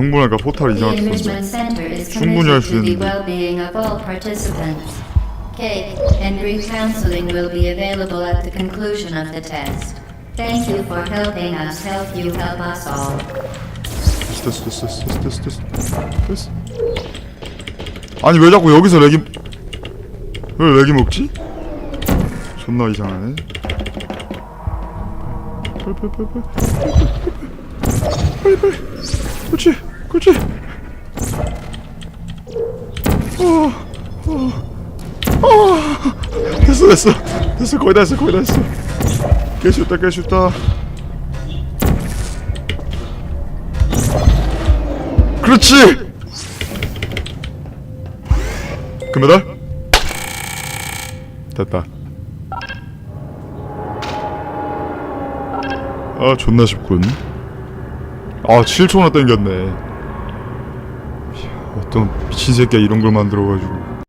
흥분하니까 포탈 이상하게 쏜다 충분히 할 수 있는데 well-being of all participants. Cake and grief counseling will be available at the conclusion of the test. Thank you for helping us help you help us all. 됐어 됐어 됐어 됐어 됐어 됐어 아니 왜 자꾸 여기서 렉이 왜 렉이 먹지? 존나 이상하네 빨리 빨리 빨리 빨리 빨리 빨리 그렇지 그렇지. 어, 어, 어. 됐어 됐어. 됐어 거의 다 했어 거의 다 했어. 수 있다. 그렇지. 금메달? 됐다. 아 존나 쉽군 아 7초나 땡겼네. 어떤 미친 새끼가 이런 걸 만들어가지고